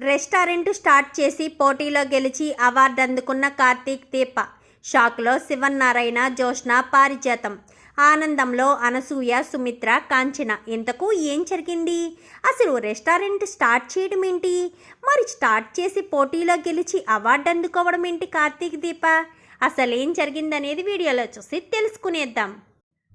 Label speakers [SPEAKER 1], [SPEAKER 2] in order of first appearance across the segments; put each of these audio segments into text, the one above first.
[SPEAKER 1] Restaurant start చేసి పోటీలో గెలిచి అవార్డు అందుకున్న కార్తీక్ దీప. షాక్లో శివన్నారాయణ జోష్న పారిజాతం. ఆనందంలో అనసూయ సుమిత్ర కాంచన. ఇంతకు ఏం జరిగింది? అసలు రెస్టారెంట్ స్టార్ట్ చేయడం ఏంటి? మరి స్టార్ట్ చేసి పోటీలో గెలిచి అవార్డు అందుకోవడం ఏంటి కార్తీక్ దీప? అసలు ఏం జరిగిందనేది వీడియోలో చూసి తెలుసుకునేద్దాం.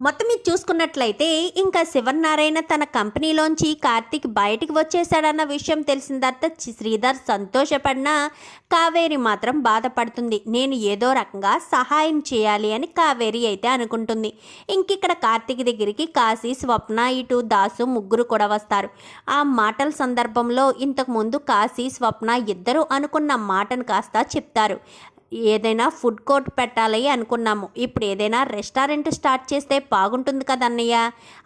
[SPEAKER 1] మొత్తం ఇది చూసుకున్నట్లయితే ఇంకా శివనారాయణ తన కంపెనీలోంచి కార్తీక్ బయటికి వచ్చేసాడన్న విషయం తెలిసిన తర్వాత శ్రీధర్ సంతోషపడినా కావేరి మాత్రం బాధపడుతుంది. నేను ఏదో రకంగా సహాయం చేయాలి అని కావేరి అయితే అనుకుంటుంది. ఇంకిక్కడ కార్తీక్ దగ్గరికి కాశీ స్వప్న ఇటు దాసు ముగ్గురు కూడా వస్తారు. ఆ మాటల సందర్భంలో ఇంతకుముందు కాశీ స్వప్న ఇద్దరు అనుకున్న మాటను కాస్త చెప్తారు. ఏదైనా ఫుడ్ కోర్ట్ పెట్టాలి అనుకున్నాము. ఇప్పుడు ఏదైనా రెస్టారెంట్ స్టార్ట్ చేస్తే బాగుంటుంది కదా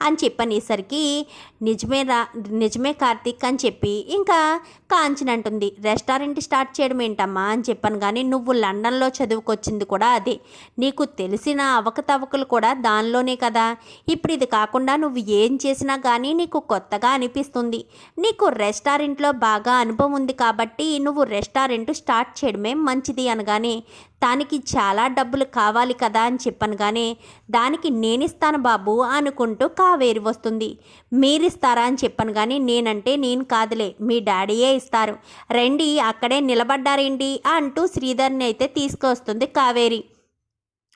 [SPEAKER 1] అని చెప్పనేసరికి నిజమే రా నిజమే కార్తీక్ అని చెప్పి ఇంకా కాంచన అంటుంది. రెస్టారెంట్ స్టార్ట్ చేయడం ఏంటమ్మా అని చెప్పాను కానీ నువ్వు లండన్లో చదువుకొచ్చింది కూడా అదే. నీకు తెలిసిన అవకతవకలు కూడా దానిలోనే కదా. ఇప్పుడు ఇది కాకుండా నువ్వు ఏం చేసినా కానీ నీకు కొత్తగా అనిపిస్తుంది. నీకు రెస్టారెంట్లో బాగా అనుభవం ఉంది కాబట్టి నువ్వు రెస్టారెంట్ స్టార్ట్ చేయడమే మంచిది అనగానే దానికి చాలా డబ్బులు కావాలి కదా అని చెప్పాను కానీ దానికి నేనిస్తాను బాబు అనుకుంటూ కావేరి వస్తుంది. మీరిస్తారా అని చెప్పాను కానీ నేనంటే నేను కాదులే మీ డాడీయే ఇస్తారు. రండి అక్కడే నిలబడ్డారేంటి అంటూ శ్రీధర్ని అయితే తీసుకొస్తుంది కావేరి.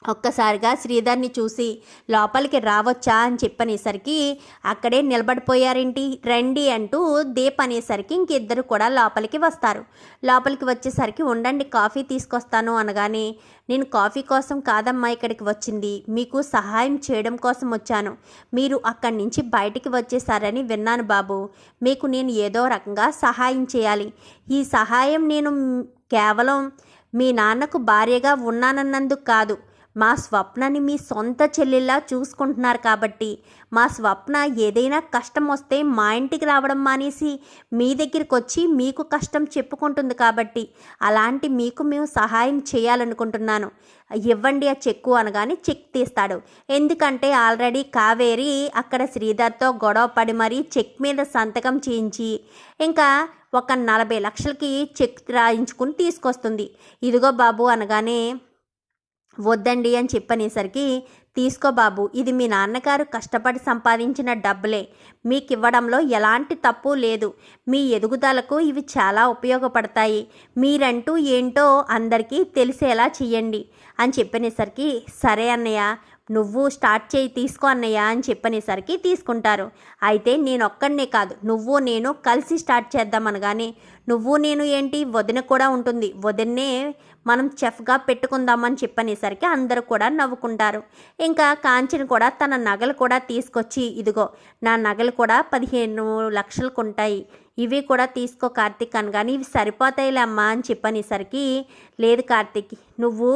[SPEAKER 1] ఒక్కసారిగా శ్రీధర్ని చూసి లోపలికి రావచ్చా అని చెప్పనేసరికి అక్కడే నిలబడిపోయారేంటి? రండి అంటూ దీప్ అనేసరికి ఇంకిద్దరు కూడా లోపలికి వస్తారు. లోపలికి వచ్చేసరికి ఉండండి కాఫీ తీసుకొస్తాను అనగానే నేను కాఫీ కోసం కాదమ్మా ఇక్కడికి వచ్చింది. మీకు సహాయం చేయడం కోసం వచ్చాను. మీరు అక్కడి నుంచి బయటికి వచ్చేసారని విన్నాను బాబు. మీకు నేను ఏదో రకంగా సహాయం చేయాలి. ఈ సహాయం నేను కేవలం మీ నాన్నకు భార్యగా ఉన్నానన్నందుకు కాదు. మా స్వప్నని మీ సొంత చెల్లెల్లా చూసుకుంటున్నారు కాబట్టి మా స్వప్న ఏదైనా కష్టం వస్తే మా ఇంటికి రావడం మానేసి మీ దగ్గరికి వచ్చి మీకు కష్టం చెప్పుకుంటుంది కాబట్టి అలాంటి మీకు మేము సహాయం చేయాలనుకుంటున్నాను. ఇవ్వండి ఆ చెక్కు అనగానే చెక్ తీస్తాడు. ఎందుకంటే ఆల్రెడీ కావేరి అక్కడ శ్రీధర్తో గొడవ పడి మరీ చెక్ మీద సంతకం చేయించి ఇంకా ఒక నలభై లక్షలకి చెక్ రాయించుకుని తీసుకొస్తుంది. ఇదిగో బాబు అనగానే వద్దండి అని చెప్పనేసరికి తీసుకో బాబు ఇది మీ నాన్నగారు కష్టపడి సంపాదించిన డబ్బులే. మీకు ఇవ్వడంలో ఎలాంటి తప్పు లేదు. మీ ఎదుగుదలకు ఇవి చాలా ఉపయోగపడతాయి. మీరంటూ ఏంటో అందరికీ తెలిసేలా చెయ్యండి అని చెప్పనేసరికి సరే అన్నయ్య నువ్వు స్టార్ట్ చేయి తీసుకో అన్నయ్య అని చెప్పనేసరికి తీసుకుంటారు. అయితే నేను ఒక్కడనే కాదు నువ్వు నేను కలిసి స్టార్ట్ చేద్దాం అనగానే నువ్వు నేను ఏంటి? వదిన కూడా ఉంటుంది. వదిన్నే మనం చెఫ్గా పెట్టుకుందామని చెప్పనేసరికి అందరూ కూడా నవ్వుకుంటారు. ఇంకా కాంచన్ కూడా తన నగలు కూడా తీసుకొచ్చి ఇదిగో నా నగలు కూడా పదిహేను లక్షలకు ఉంటాయి. ఇవి కూడా తీసుకో కార్తీక్ అనగానే ఇవి సరిపోతాయిలే అమ్మా అని చెప్పనేసరికి లేదు కార్తీక్ నువ్వు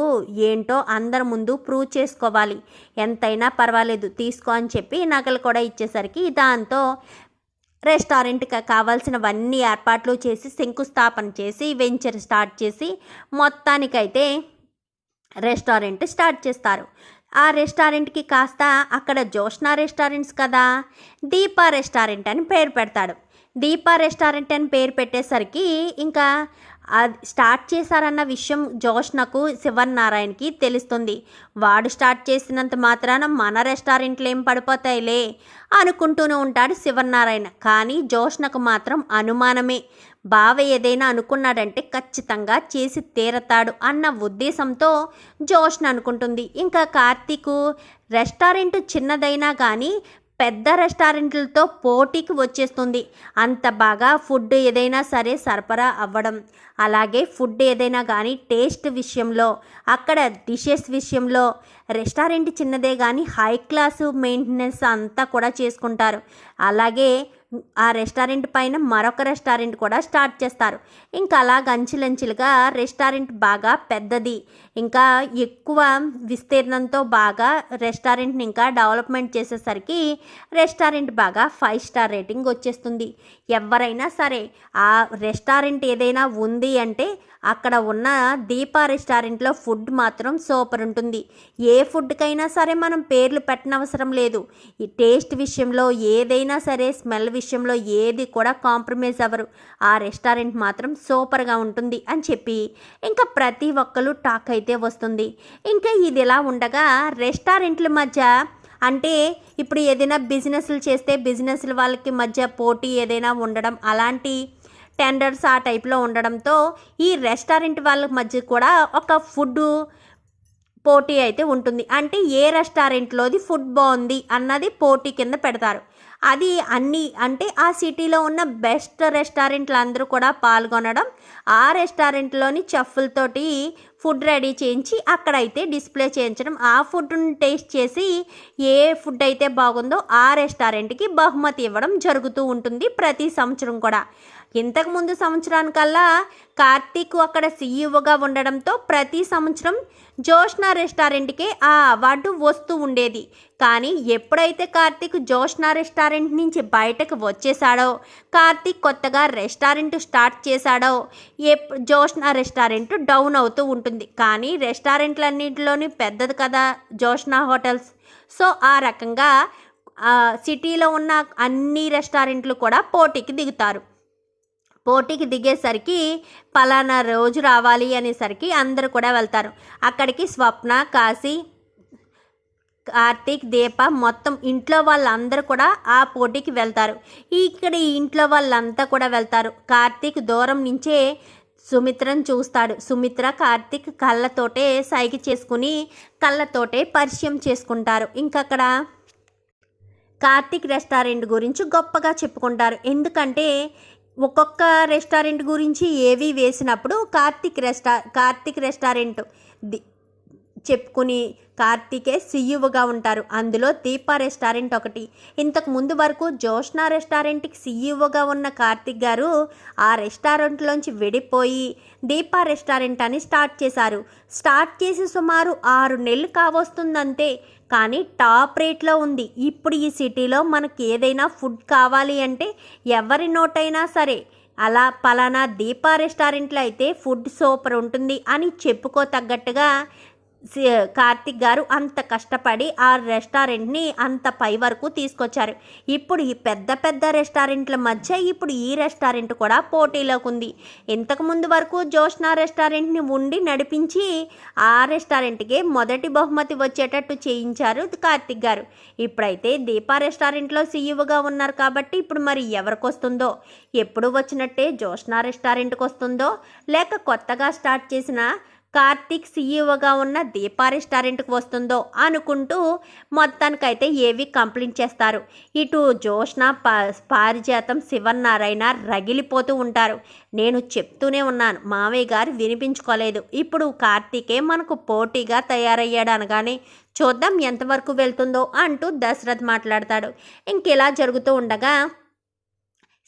[SPEAKER 1] ఏంటో అందరి ముందు ప్రూవ్ చేసుకోవాలి. ఎంతైనా పర్వాలేదు తీసుకో అని చెప్పి నగలు కూడా ఇచ్చేసరికి దాంతో రెస్టారెంట్కి కావాల్సినవన్నీ ఏర్పాట్లు చేసి శంకుస్థాపన చేసి వెంచర్ స్టార్ట్ చేసి మొత్తానికైతే రెస్టారెంట్ స్టార్ట్ చేస్తారు. ఆ రెస్టారెంట్కి కాస్త అక్కడ జోష్నా రెస్టారెంట్స్ కదా దీపా రెస్టారెంట్ అని పేరు పెడతాడు. దీపా రెస్టారెంట్ అని పేరు పెట్టేసరికి ఇంకా అది స్టార్ట్ చేశారన్న విషయం జోష్నకు శివన్నారాయణకి తెలుస్తుంది. వాడు స్టార్ట్ చేసినంత మాత్రాన మన రెస్టారెంట్లు ఏం పడిపోతాయిలే అనుకుంటూనే ఉంటాడు శివనారాయణ కానీ జోష్నకు మాత్రం అనుమానమే. బావ ఏదైనా అనుకున్నాడంటే ఖచ్చితంగా చేసి తీరతాడు అన్న ఉద్దేశంతో జోష్న అనుకుంటుంది. ఇంకా కార్తీకు రెస్టారెంట్ చిన్నదైనా కానీ పెద్ద రెస్టారెంట్లతో పోటీకి వచ్చేస్తుంది. అంత బాగా ఫుడ్ ఏదైనా సరే సరఫరా అవ్వడం అలాగే ఫుడ్ ఏదైనా కానీ టేస్ట్ విషయంలో అక్కడ డిషెస్ విషయంలో రెస్టారెంట్ చిన్నదే కానీ హై క్లాసు మెయింటెనెన్స్ అంతా కూడా చేసుకుంటారు. అలాగే ఆ రెస్టారెంట్ పైన మరొక రెస్టారెంట్ కూడా స్టార్ట్ చేస్తారు. ఇంకా అలా అంచులంచులుగా రెస్టారెంట్ బాగా పెద్దది. ఇంకా ఎక్కువ విస్తీర్ణంతో బాగా రెస్టారెంట్ని ఇంకా డెవలప్మెంట్ చేసేసరికి రెస్టారెంట్ బాగా ఫైవ్ స్టార్ రేటింగ్ వచ్చేస్తుంది. ఎవరైనా సరే ఆ రెస్టారెంట్ ఏదైనా ఉంది అంటే అక్కడ ఉన్న దీపా రెస్టారెంట్లో ఫుడ్ మాత్రం సూపర్ ఉంటుంది. ఏ ఫుడ్కైనా సరే మనం పేర్లు పెట్టనవసరం లేదు. ఈ టేస్ట్ విషయంలో ఏదైనా సరే స్మెల్ విషయంలో ఏది కూడా కాంప్రమైజ్ అవ్వరు. ఆ రెస్టారెంట్ మాత్రం సూపర్గా ఉంటుంది అని చెప్పి ఇంకా ప్రతి ఒక్కరు టాక్ అయితే వస్తుంది. ఇంకా ఇది ఇలా ఉండగా రెస్టారెంట్ల మధ్య అంటే ఇప్పుడు ఏదైనా బిజినెస్లు చేస్తే బిజినెస్ల వాళ్ళకి మధ్య పోటీ ఏదైనా ఉండడం అలాంటి టెండర్స్ ఆ టైప్లో ఉండడంతో ఈ రెస్టారెంట్ వాళ్ళ మధ్య కూడా ఒక ఫుడ్ పోటీ అయితే ఉంటుంది. అంటే ఏ రెస్టారెంట్లోది ఫుడ్ బాగుంది అన్నది పోటీ కింద పెడతారు. అది అన్ని అంటే ఆ సిటీలో ఉన్న బెస్ట్ రెస్టారెంట్లు అందరూ కూడా పాల్గొనడం ఆ రెస్టారెంట్లోని చెఫ్లతోటి ఫుడ్ రెడీ చేయించి అక్కడైతే డిస్ప్లే చేయించడం ఆ ఫుడ్ను టేస్ట్ చేసి ఏ ఫుడ్ అయితే బాగుందో ఆ రెస్టారెంట్కి బహుమతి ఇవ్వడం జరుగుతూ ఉంటుంది ప్రతి సంవత్సరం కూడా. ఇంతకుముందు సంవత్సరానికల్లా కార్తీక్ అక్కడ సీఈఓగా ఉండడంతో ప్రతి సంవత్సరం జోష్నా రెస్టారెంట్కే ఆ అవార్డు వస్తూ ఉండేది. కానీ ఎప్పుడైతే కార్తీక్ జోష్నా రెస్టారెంట్ నుంచి బయటకు వచ్చేసాడో కార్తీక్ కొత్తగా రెస్టారెంట్ స్టార్ట్ చేశాడో ఎప్ జోష్నా రెస్టారెంట్ డౌన్ అవుతూ ఉంటుంది. కానీ రెస్టారెంట్లన్నింటిలోని పెద్దది కదా జోష్నా హోటల్స్. సో ఆ రకంగా సిటీలో ఉన్న అన్ని రెస్టారెంట్లు కూడా పోటీకి దిగుతారు. పోటీకి దిగేసరికి పలానా రోజు రావాలి అనేసరికి అందరూ కూడా వెళ్తారు. అక్కడికి స్వప్న కాశీ కార్తీక్ దీప మొత్తం ఇంట్లో వాళ్ళందరూ కూడా ఆ పోటీకి వెళ్తారు. ఇక్కడ ఈ ఇంట్లో వాళ్ళంతా కూడా వెళ్తారు. కార్తీక్ దూరం నుంచే సుమిత్రను చూస్తాడు. సుమిత్ర కార్తీక్ కళ్ళతోటే సైకి చేసుకుని కళ్ళతోటే పరిచయం చేసుకుంటారు. ఇంకక్కడ కార్తీక్ రెస్టారెంట్ గురించి గొప్పగా చెప్పుకుంటారు. ఎందుకంటే ఒక్కొక్క రెస్టారెంట్ గురించి ఏవి వేసినప్పుడు కార్తీక్ రెస్టా కార్తీక్ రెస్టారెంట్ ది చెప్పుకుని కార్తీకే సీఈఓగా ఉంటారు. అందులో దీపా రెస్టారెంట్ ఒకటి. ఇంతకు ముందు వరకు జోష్నా రెస్టారెంట్కి సీఈఓగా ఉన్న కార్తీక్ గారు ఆ రెస్టారెంట్లోంచి విడిపోయి దీపా రెస్టారెంట్ అని స్టార్ట్ చేశారు. స్టార్ట్ చేసి సుమారు ఆరు నెలలు కావస్తుందంతే. కానీ టాప్ రేట్లో ఉంది. ఇప్పుడు ఈ సిటీలో మనకి ఏదైనా ఫుడ్ కావాలి అంటే ఎవరి నోటైనా సరే అలా పలానా దీపా రెస్టారెంట్లో అయితే ఫుడ్ సూపర్ ఉంటుంది అని చెప్పుకోతగ్గట్టుగా తగ్గట్టుగా కార్తిక్ గారు అంత కష్టపడి ఆ రెస్టారెంట్ని అంత పై వరకు తీసుకొచ్చారు. ఇప్పుడు ఈ పెద్ద పెద్ద రెస్టారెంట్ల మధ్య ఇప్పుడు ఈ రెస్టారెంట్ కూడా పోటీలోకి ఉంది. ఇంతకు ముందు వరకు జోష్నా రెస్టారెంట్ని ఉండి నడిపించి ఆ రెస్టారెంట్కి మొదటి బహుమతి వచ్చేటట్టు చేయించారు కార్తిక్ గారు. ఇప్పుడైతే దీపా రెస్టారెంట్లో సీఈఓగా ఉన్నారు కాబట్టి ఇప్పుడు మరి ఎవరికి వస్తుందో ఎప్పుడు వచ్చినట్టే జోష్నా రెస్టారెంట్కి వస్తుందో లేక కొత్తగా స్టార్ట్ చేసిన కార్తీక్ సీఈఓగా ఉన్న దీపా రెస్టారెంట్కి వస్తుందో అనుకుంటూ మొత్తానికైతే ఏవి కంప్లైంట్ చేస్తారు. ఇటు జోష్న పారిజాతం శివన్నారాయణ రగిలిపోతూ ఉంటారు. నేను చెప్తూనే ఉన్నాను మావయ్య గారు వినిపించుకోలేదు. ఇప్పుడు కార్తీకే మనకు పోటీగా తయారయ్యాడు అనగానే చూద్దాం ఎంతవరకు వెళ్తుందో అంటూ దశరథ్ మాట్లాడతాడు. ఇంకెలా జరుగుతూ ఉండగా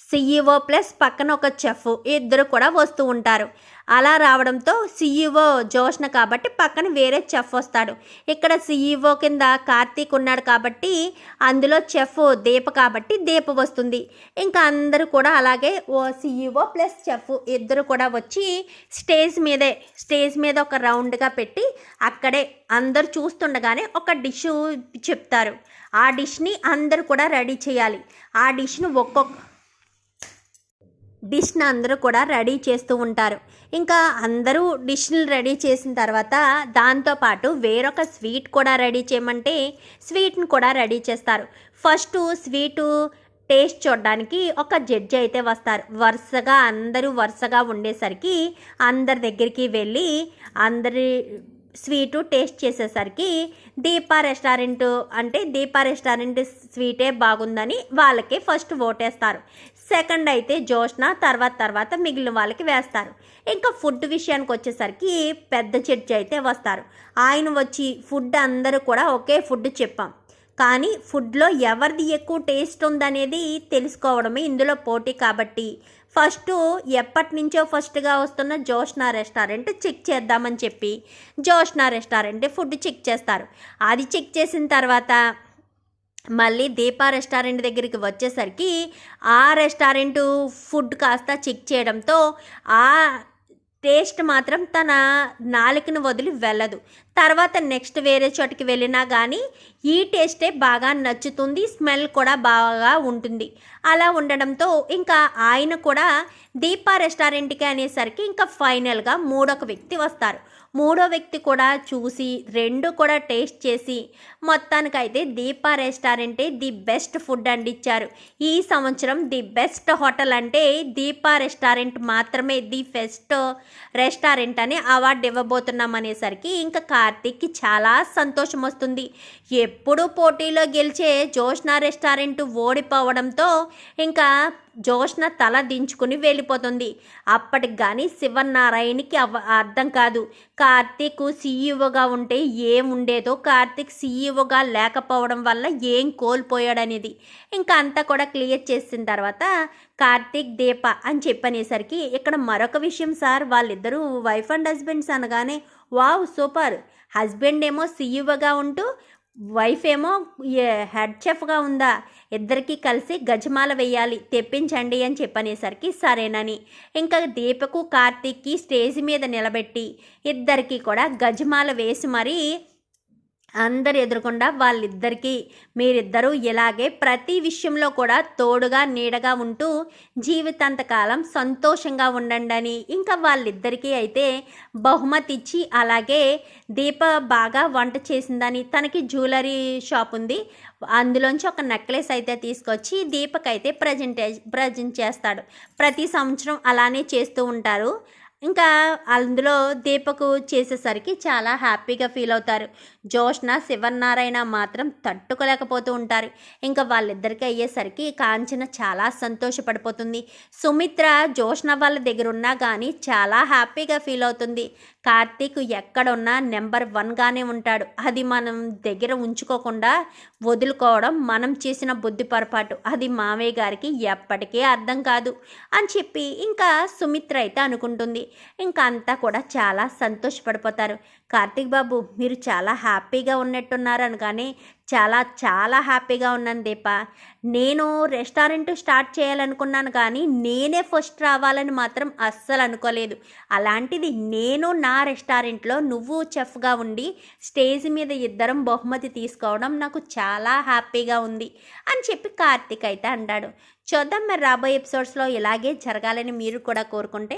[SPEAKER 1] సీఈఓ ప్లస్ పక్కన ఒక చెఫ్ ఇద్దరు కూడా వస్తూ ఉంటారు. అలా రావడంతో సీఈఓ జోష్న కాబట్టి పక్కన వేరే చెఫ్ వస్తాడు. ఇక్కడ సీఈఓ కింద కార్తీక్ ఉన్నాడు కాబట్టి అందులో చెఫ్ దీప కాబట్టి దీప వస్తుంది. ఇంకా అందరూ కూడా అలాగే ఓ సీఈఓ ప్లస్ చెఫ్ ఇద్దరు కూడా వచ్చి స్టేజ్ మీదే స్టేజ్ మీద ఒక రౌండ్గా పెట్టి అక్కడే అందరు చూస్తుండగానే ఒక డిష్ చెప్తారు. ఆ డిష్ని అందరు కూడా రెడీ చేయాలి. ఆ డిష్ను ఒక్కొక్క డిష్ని అందరూ కూడా రెడీ చేస్తూ ఉంటారు. ఇంకా అందరూ డిష్ని రెడీ చేసిన తర్వాత దాంతోపాటు వేరొక స్వీట్ కూడా రెడీ చేయమంటే స్వీట్ని కూడా రెడీ చేస్తారు. ఫస్ట్ స్వీటు టేస్ట్ చూడడానికి ఒక జడ్జి అయితే వస్తారు. వరుసగా అందరూ వరుసగా ఉండేసరికి అందరి దగ్గరికి వెళ్ళి అందరి స్వీటు టేస్ట్ చేసేసరికి దీపా రెస్టారెంట్ అంటే దీపా రెస్టారెంట్ స్వీటే బాగుందని వాళ్ళకి ఫస్ట్ ఓటేస్తారు. సెకండ్ అయితే జోష్న తర్వాత తర్వాత మిగిలిన వాళ్ళకి వేస్తారు. ఇంకా ఫుడ్ విషయానికి వచ్చేసరికి పెద్ద జడ్జి అయితే వస్తారు. ఆయన వచ్చి ఫుడ్ అందరూ కూడా ఒకే ఫుడ్ చెప్పాం. కానీ ఫుడ్లో ఎవరిది ఎక్కువ టేస్ట్ ఉందనేది తెలుసుకోవడమే ఇందులో పోటీ కాబట్టి ఫస్ట్ ఎప్పటి నుంచో ఫస్ట్గా వస్తున్న జోష్నా రెస్టారెంట్ చెక్ చేద్దామని చెప్పి జోష్నా రెస్టారెంట్ ఫుడ్ చెక్ చేస్తారు. అది చెక్ చేసిన తర్వాత మళ్ళీ దీపా రెస్టారెంట్ దగ్గరికి వచ్చేసరికి ఆ రెస్టారెంట్ ఫుడ్ కాస్త చెక్ చేయడంతో ఆ టేస్ట్ మాత్రం తన నాలుకను వదిలి వెళ్ళదు. తర్వాత నెక్స్ట్ వేరే చోటికి వెళ్ళినా కానీ ఈ టేస్టే బాగా నచ్చుతుంది స్మెల్ కూడా బాగా ఉంటుంది. అలా ఉండడంతో ఇంకా ఆయన కూడా దీపా రెస్టారెంట్కి అనేసరికి ఇంకా ఫైనల్గా మూడొక వ్యక్తి వస్తారు. మూడో వ్యక్తి కూడా చూసి రెండు కూడా టేస్ట్ చేసి మొత్తానికైతే దీపా రెస్టారెంటే ది బెస్ట్ ఫుడ్ అందించారు ఈ సంవత్సరం ది బెస్ట్ హోటల్ అంటే దీపా రెస్టారెంట్ మాత్రమే ది బెస్ట్ రెస్టారెంట్ అని అవార్డు ఇవ్వబోతున్నాం అనేసరికి ఇంకా కార్తీక్కి చాలా సంతోషం వస్తుంది. ఎప్పుడు పోటీలో గెలిచే జోష్నా రెస్టారెంట్ ఓడిపోవడంతో ఇంకా జోష్న తల దించుకుని వెళ్ళిపోతుంది. అప్పటికి కానీ శివనారాయణకి అవ అర్థం కాదు. కార్తీక్ సీఈఓగా ఉంటే ఏముండేదో కార్తీక్ సీఈఓగా లేకపోవడం వల్ల ఏం కోల్పోయాడనేది. ఇంకా అంతా కూడా క్లియర్ చేసిన తర్వాత కార్తీక్ దీప అని చెప్పనేసరికి ఇక్కడ మరొక విషయం సార్ వాళ్ళిద్దరూ వైఫ్ అండ్ హస్బెండ్స్ అనగానే వావ్ సూపర్! హస్బెండ్ ఏమో సీఈఓగా ఉంటూ వైఫ్ ఏమో హెడ్ చెఫ్గా ఉందా? ఇద్దరికీ కలిసి గజమాల వేయాలి తెప్పించండి అని చెప్పనేసరికి సరేనని. ఇంకా దీపకు కార్తీక్కి స్టేజ్ మీద నిలబెట్టి ఇద్దరికి కూడా గజమాల వేసి మరీ అందరు ఎదురకుండా వాళ్ళిద్దరికీ మీరిద్దరూ ఇలాగే ప్రతి విషయంలో కూడా తోడుగా నీడగా ఉంటూ జీవితాంతకాలం సంతోషంగా ఉండండి అని ఇంకా వాళ్ళిద్దరికీ అయితే బహుమతి ఇచ్చి అలాగే దీప బాగా వంట చేసిందని తనకి జ్యువెలరీ షాప్ ఉంది. అందులోంచి ఒక నెక్లెస్ అయితే తీసుకొచ్చి దీపకైతే ప్రజెంటే ప్రజెంట్ చేస్తాడు. ప్రతి సంవత్సరం అలానే చేస్తూ ఉంటారు. ఇంకా అందులో దీపకు చేసేసరికి చాలా హ్యాపీగా ఫీల్ అవుతారు. జోష్న శివనారాయణ మాత్రం తట్టుకోలేకపోతూ ఉంటారు. ఇంకా వాళ్ళిద్దరికీ అయ్యేసరికి కాంచన చాలా సంతోషపడిపోతుంది. సుమిత్ర జోష్న వాళ్ళ దగ్గరున్నా కానీ చాలా హ్యాపీగా ఫీల్ అవుతుంది. కార్తీక్ ఎక్కడున్నా నెంబర్ వన్గానే ఉంటాడు. అది మనం దగ్గర ఉంచుకోకుండా వదులుకోవడం మనం చేసిన బుద్ధి పొరపాటు. అది మామయ్య గారికి ఎప్పటికీ అర్థం కాదు అని చెప్పి ఇంకా సుమిత్ర అయితే అనుకుంటుంది. ఇంకా అంతా కూడా చాలా సంతోషపడిపోతారు. కార్తీక్ బాబు మీరు చాలా హ్యాపీగా ఉన్నట్టున్నారు అనగానే చాలా చాలా హ్యాపీగా ఉన్నాను దీప. నేను రెస్టారెంట్ స్టార్ట్ చేయాలనుకున్నాను కానీ నేనే ఫస్ట్ రావాలని మాత్రం అస్సలు అనుకోలేదు. అలాంటిది నేను నా రెస్టారెంట్లో నువ్వు చెఫ్గా ఉండి స్టేజ్ మీద ఇద్దరం బహుమతి తీసుకోవడం నాకు చాలా హ్యాపీగా ఉంది అని చెప్పి కార్తీక్ అయితే అంటాడు. చూద్దాం మరి రాబోయే ఎపిసోడ్స్లో ఇలాగే జరగాలని మీరు కూడా కోరుకుంటే